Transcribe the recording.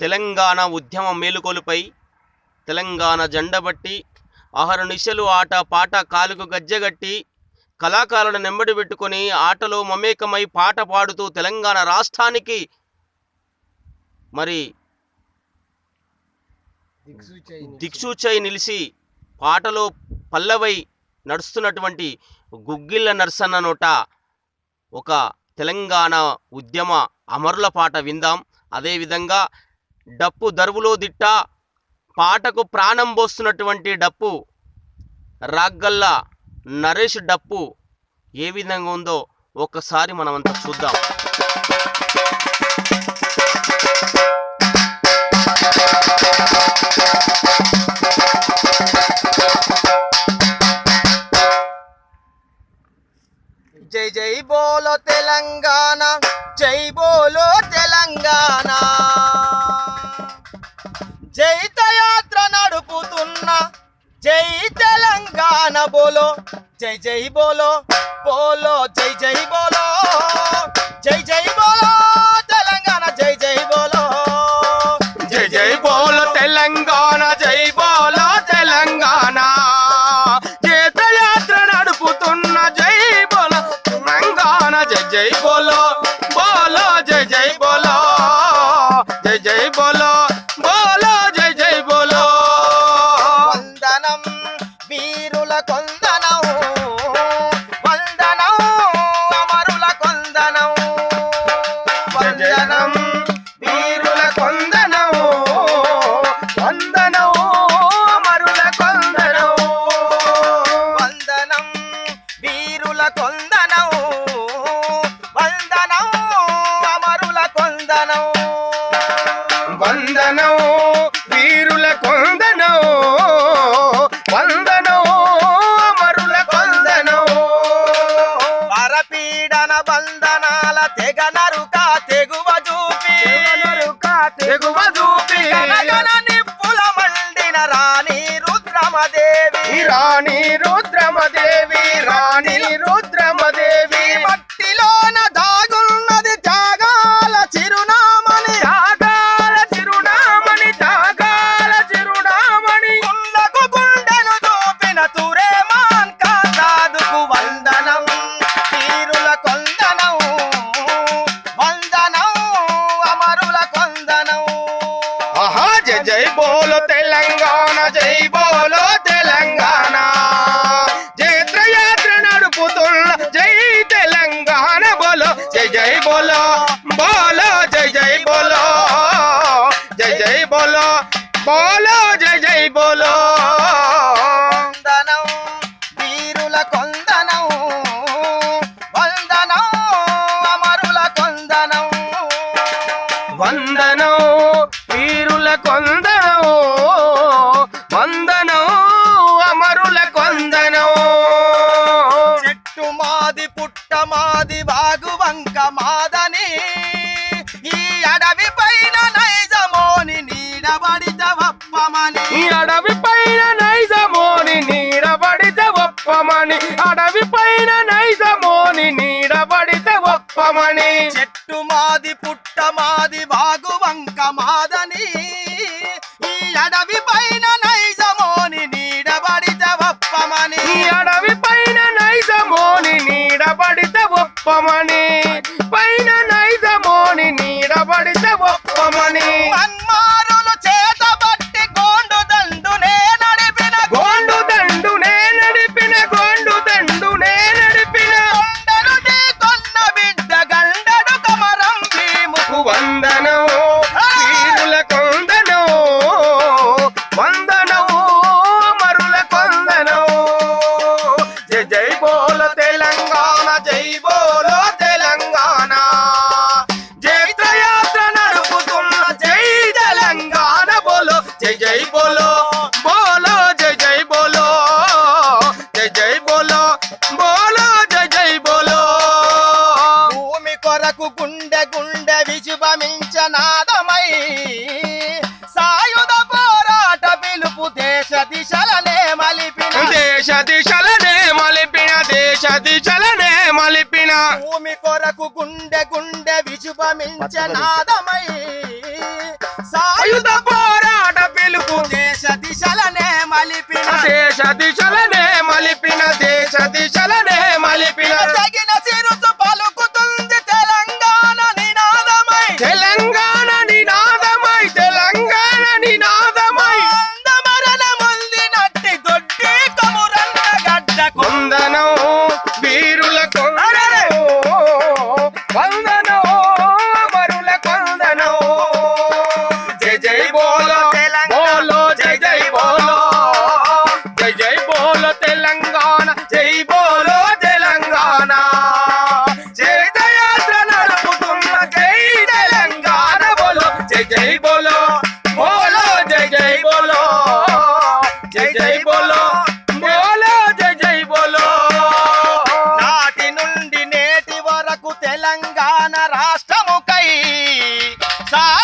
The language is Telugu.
తెలంగాణ ఉద్యమ మేలుకొలుపై తెలంగాణ జెండబట్టి నిశలు ఆట పాట కాలుకు గజ్జెగట్టి కళాకారులను నెంబడి పెట్టుకొని ఆటలో మమేకమై పాట పాడుతూ తెలంగాణ రాష్ట్రానికి మరి దిక్సూచై నిలిచి పాటలో పల్లవై నడుస్తున్నటువంటి గుగ్గిళ్ళ నర్సన్న నోట ఒక తెలంగాణ ఉద్యమ అమరుల పాట విందాం. అదేవిధంగా డప్పు దరువులో దిట్ట పాటకు ప్రాణం పోస్తున్నటువంటి డప్పు రాగ్గల్లా నరేష్ డప్పు ఏ విధంగా ఉందో ఒక్కసారి మనమంతా చూద్దాం. జై జై బోలో తెలంగాణ జై బోలో తెలంగాణ. జైతయాత్ర నడుపుతున్న జై తెలంగాణ బోలో. జై జై బోలో బోలో జై జై బోలో. జై జై బోలో తెలంగాణ జై జై బోలో. జై జై బోలో తెలంగాణ వందనం అమరుల కొందనం. వందనం వీరుల కొందనం. వందనం అమరుల కొందనం. పరపీడన బంధనాల తెగ నరుక తెగువ చూపి. తెగువ చూపి. నిప్పుల మండిన రాణి రుద్రమదేవి. రాణి రుద్రమదేవి రాణి రుద్రమదేవి. జై బోలో తెలంగాణ జై బోలో తెలంగాణ. జైత్రయాత్ర నడుపుతున్న జై తెలంగాణ బోలో. జై జై బోలో బోలో జై జై బోలో. జై జై బోలో బోలో జై జై బోలో. వందనం వీరుల కొందనం మాది పుట్ట మాది వాగు వంక మాదని ఈ అడవి పైన నైజమోని నీడబడిత వప్పమని ఈ అడవి పైన నైజమోని నీడబడితే ఒప్పమని అడవి పైన నైజమోని నీడబడితే ఒప్పమని చెట్టు మాది పుట్ట మాది వాగు వంక మాదని కొరకు గుండె గుండె విజుబమించనాదమై సాయుధ పోరాట పిలుపు దేశ దిశలనే మలిపిన దేశ దిశలనే మలిపిన దేశ దిశలనే మలిపిన. భూమి కొరకు గుండె గుండె విజుబమించనాదమై సాయుధ పోరాట పిలుపు దేశ దిశలనే మలిపిన దేశ దిశలనే బోలో బోలో జై జై బోలో. జై జై బోలో తెలంగాణ. జై బోలో తెలంగాణ. జయయాత్ర నడుపుతున్న జై తెలంగాణ బోలో. జై జై బోలో బోలో జై జై బోలో. జై జై బోలో బోలో జై జై బోలో. నాటి నుండి నేటి వరకు తెలంగాణ రాష్ట్రముకై సాయుధ